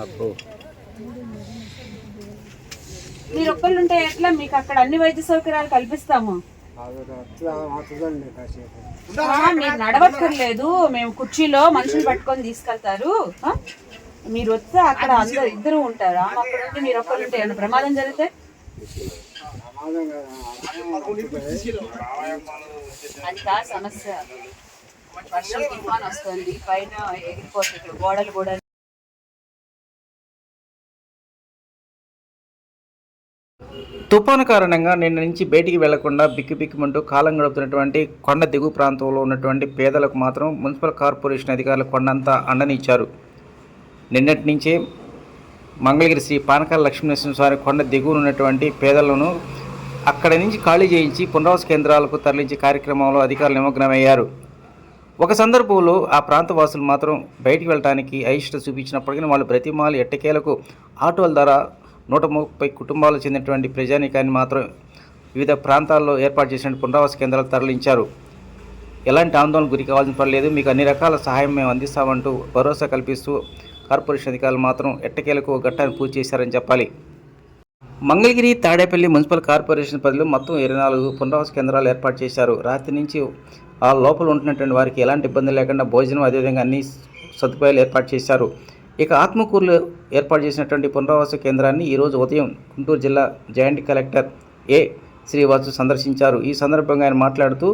అబ్బో. మీరు ఒక్కళ్ళు ఉంటే ఎట్లా మీకు అక్కడ అన్ని వైద్య సౌకర్యాలు కల్పిస్తాము? మీరు నడవక్కర్లేదు. మేము కుర్చీలో మనుషులు పట్టుకొని తీసుకెళ్తారు? మీరు వస్తే అక్కడ అందరు ఇద్దరు ఉంటారు. అక్కడ ఉంటే మీరు ఒక్కళ్ళు ఉంటే ఏమైనా ప్రమాదం జరిగితే? అది కాదు సమస్య. వర్షం తుఫాన్ వస్తుంది. పైన ఎగిరిపోతుంది. గోడలు కూడా తుఫాను కారణంగా నిన్న నుంచి బయటికి వెళ్ళకుండా బిక్కిబిక్కుమంటూ కాలం గడుపుతున్నటువంటి కొండ దిగువ ప్రాంతంలో ఉన్నటువంటి పేదలకు మాత్రం మున్సిపల్ కార్పొరేషన్ అధికారులు కొండంతా అండనిచ్చారు. నిన్నటి నుంచే మంగళగిరి శ్రీ పానకాల లక్ష్మీనరసింహ స్వామి కొండ దిగువన ఉన్నటువంటి పేదలను అక్కడి నుంచి ఖాళీ చేయించి పునరావాస కేంద్రాలకు తరలించే కార్యక్రమంలో అధికారులు నిమగ్నమయ్యారు. ఒక సందర్భంలో ఆ ప్రాంత వాసులు మాత్రం బయటికి వెళ్ళడానికి అయిష్ట చూపించినప్పటికీ వాళ్ళు బ్రతిమాలు ఎట్టకేలకు ఆటోల ద్వారా నూట ముప్పై కుటుంబాలు చెందినటువంటి ప్రజానీకాన్ని మాత్రం వివిధ ప్రాంతాల్లో ఏర్పాటు చేసిన పునరావాస కేంద్రాలు తరలించారు. ఎలాంటి ఆందోళన గురి కావాల్సిన పర్లేదు మీకు అన్ని రకాల సహాయం మేము అందిస్తామంటూ భరోసా కల్పిస్తూ కార్పొరేషన్ అధికారులు మాత్రం ఎట్టకేలకు ఘట్టాన్ని పూర్తి చేశారని చెప్పాలి. మంగళగిరి తాడేపల్లి మున్సిపల్ కార్పొరేషన్ పరిధిలో మొత్తం ఇరవై నాలుగు పునరావాస కేంద్రాలు ఏర్పాటు చేశారు. రాత్రి నుంచి ఆ లోపల ఉంటున్నటువంటి వారికి ఎలాంటి ఇబ్బంది లేకుండా భోజనం అదేవిధంగా అన్ని సదుపాయాలు ఏర్పాటు చేశారు. ఇక ఆత్మకూరులో ఏర్పాటు చేసినటువంటి పునరావాస కేంద్రాన్ని ఈరోజు ఉదయం గుంటూరు జిల్లా జాయింట్ కలెక్టర్ ఏ శ్రీవాసు సందర్శించారు. ఈ సందర్భంగా ఆయన మాట్లాడుతూ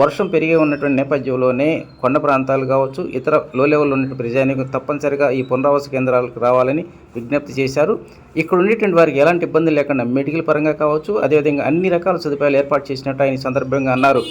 వర్షం పెరిగి ఉన్నటువంటి నేపథ్యంలోనే కొండ ప్రాంతాలు కావచ్చు ఇతర లో లెవెల్లో ఉన్నటువంటి ప్రజానికి తప్పనిసరిగా ఈ పునరావాస కేంద్రాలకు రావాలని విజ్ఞప్తి చేశారు. ఇక్కడ ఉండేటువంటి వారికి ఎలాంటి ఇబ్బంది లేకుండా మెడికల్ పరంగా కావచ్చు అదేవిధంగా అన్ని రకాల సదుపాయాలు ఏర్పాటు చేసినట్టు ఆయన సందర్భంగా అన్నారు.